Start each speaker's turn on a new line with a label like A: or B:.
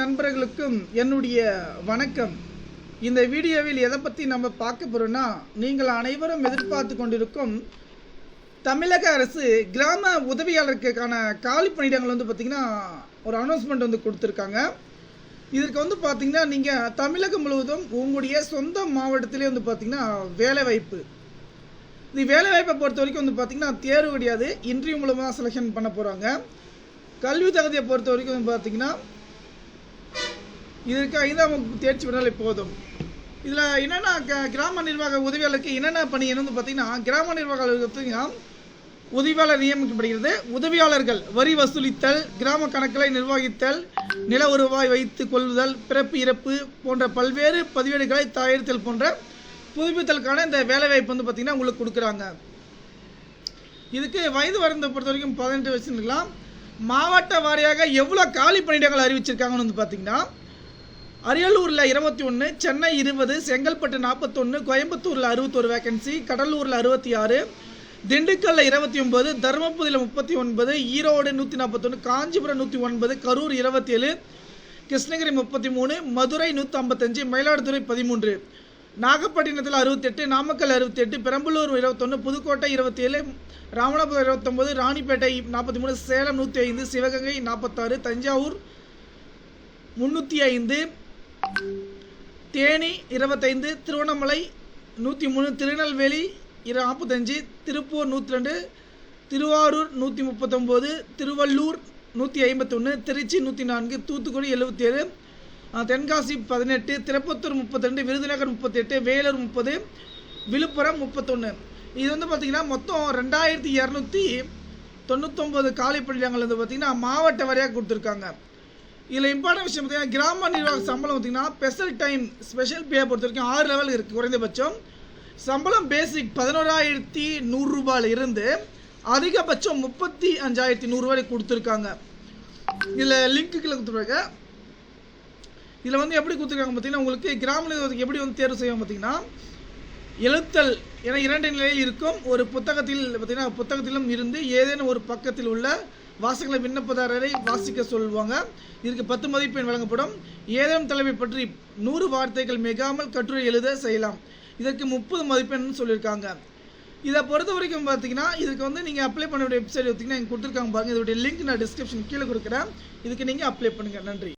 A: நண்பர்களுக்கும் என்னுடைய வணக்கம். இந்த வீடியோவில் எதை பற்றி நம்ம பார்க்க போகிறோம்னா நீங்கள் அனைவரும் எதிர்பார்த்து கொண்டிருக்கும் தமிழக அரசு கிராம உதவியாளருக்கான காலி பணியிடங்கள் வந்து பார்த்திங்கன்னா ஒரு அனௌன்ஸ்மெண்ட் வந்து கொடுத்துருக்காங்க. இதற்கு வந்து பார்த்திங்கன்னா நீங்கள் தமிழகம் முழுவதும் உங்களுடைய சொந்த மாவட்டத்திலே வந்து பார்த்தீங்கன்னா வேலைவாய்ப்பு. இது வேலைவாய்ப்பை பொறுத்த வரைக்கும் வந்து பார்த்தீங்கன்னா தேர்வு கிடையாது. இன்டர்வியூ மூலமாக செலெக்ஷன் பண்ண போகிறாங்க கல்வி தகுதியை பொறுத்த வரைக்கும் வந்து பார்த்தீங்கன்னா இதற்கு ஐந்தாம் வகுப்பு தேர்ச்சி பெற்றாலே போதும். இதில் என்னென்ன க- கிராம நிர்வாக உதவியாளருக்கு என்னென்ன பணி என்னன்னு பார்த்தீங்கன்னா கிராம நிர்வாக அலுவலகத்துக்கு உதவியாளர் நியமிக்கப்படுகிறது. உதவியாளர்கள் வரி வசூலித்தல் கிராம கணக்குகளை நிர்வகித்தல் நில வருவாய் வைத்து கொள்ளுதல் பிறப்பு இறப்பு போன்ற பல்வேறு பதிவேடுகளை தயாரித்தல் போன்ற புதுப்பித்தலுக்கான இந்த வேலைவாய்ப்பு வந்து பார்த்திங்கன்னா உங்களுக்கு கொடுக்குறாங்க. இதுக்கு வயது வரந்த பொறுத்த வரைக்கும் பதினெட்டு வச்சுருக்கலாம் மாவட்ட வாரியாக எவ்வளோ காலி பணியிடங்கள் அறிவிச்சிருக்காங்கன்னு வந்து பார்த்தீங்கன்னா அரியலூரில் இருபத்தி ஒன்று சென்னை இருபது செங்கல்பட்டு நாற்பத்தொன்று கோயம்புத்தூரில் அறுபத்தொரு வேகன்சி கடலூரில் அறுபத்தி ஆறு திண்டுக்கல்லில் இருபத்தி ஒன்பது தருமபுரியில் முப்பத்தி ஒன்பது ஈரோடு நூற்றி நாற்பத்தொன்று காஞ்சிபுரம் நூற்றி ஒன்பது கரூர் இருபத்தி ஏழு கிருஷ்ணகிரி முப்பத்தி மூணு மதுரை நூற்றி ஐம்பத்தஞ்சு மயிலாடுதுறை பதிமூன்று. நாகப்பட்டினத்தில் அறுபத்தெட்டு நாமக்கல் அறுபத்தெட்டு பெரம்பலூர் இருபத்தொன்று புதுக்கோட்டை இருபத்தி ஏழு ராமநாதபுரம் இருபத்தொம்பது ராணிப்பேட்டை நாற்பத்தி மூணு சேலம் நூற்றி ஐந்து சிவகங்கை நாற்பத்தாறு தஞ்சாவூர் முந்நூற்றி ஐந்து தேனி இருபத்தைந்து திருவண்ணாமலை நூற்றி மூணு திருநெல்வேலி இரு நாற்பத்தஞ்சு திருப்பூர் நூற்றி ரெண்டு திருவாரூர் நூற்றி முப்பத்தொம்போது திருவள்ளூர் நூற்றி ஐம்பத்தொன்று திருச்சி நூற்றி நான்கு தூத்துக்குடி எழுபத்தேழு தென்காசி பதினெட்டு திருப்பத்தூர் முப்பத்திரெண்டு விருதுநகர் முப்பத்தெட்டு வேலூர் முப்பது விழுப்புரம் முப்பத்தொன்று இது வந்து பார்த்திங்கன்னா மொத்தம் ரெண்டாயிரத்தி இரநூத்தி தொண்ணூத்தொம்பது காலி பணியிடங்கள் வந்து பார்த்திங்கன்னா மாவட்ட வரையாக கொடுத்துருக்காங்க. இதில் இம்பார்ட்டன் விஷயம் பார்த்தீங்கன்னா கிராம நிர்வாக சம்பளம் பார்த்தீங்கன்னா ஸ்பெஷல் டைம் ஸ்பெஷல் பே பொறுத்த வரைக்கும் ஆறு லெவல் இருக்குது குறைந்தபட்சம். சம்பளம் பேசிக் பதினோராயிரத்தி நூறுரூபாயில் இருந்து அதிகபட்சம் முப்பத்தி அஞ்சாயிரத்தி நூறுரூவாய் கொடுத்துருக்காங்க. இதில் லிங்க்கு கீழே கொடுத்துருக்காங்க. இதில் வந்து எப்படி கொடுத்துருக்காங்க பார்த்தீங்கன்னா உங்களுக்கு கிராம நிர்வாகத்துக்கு எப்படி வந்து தேர்வு செய்வோம் பார்த்தீங்கன்னா எழுத்தல் என இரண்டு நிலையில் இருக்கும். ஒரு புத்தகத்தில் பார்த்தீங்கன்னா புத்தகத்திலும் இருந்து ஏதேனும் ஒரு பக்கத்தில் உள்ள வாசகங்களை விண்ணப்பதாரரை வாசிக்க சொல்லுவாங்க. இதற்கு பத்து மதிப்பெண் வழங்கப்படும். ஏதேனும் தலைமை பற்றி நூறு வார்த்தைகள் மிகாமல் கட்டுரை எழுத செய்யலாம். இதற்கு முப்பது மதிப்பெண் சொல்லியிருக்காங்க. இதை பொறுத்த வரைக்கும் பார்த்தீங்கன்னா இதுக்கு வந்து நீங்கள் அப்ளை பண்ண வேண்டிய வெப்சைட் பார்த்தீங்கன்னா இங்கே கொடுத்துருக்காங்க பாருங்கள் இதோடைய லிங்க் நான் டிஸ்கிரிப்ஷன் கீழே கொடுக்குறேன். இதுக்கு நீங்கள் அப்ளை பண்ணுங்கள் நன்றி.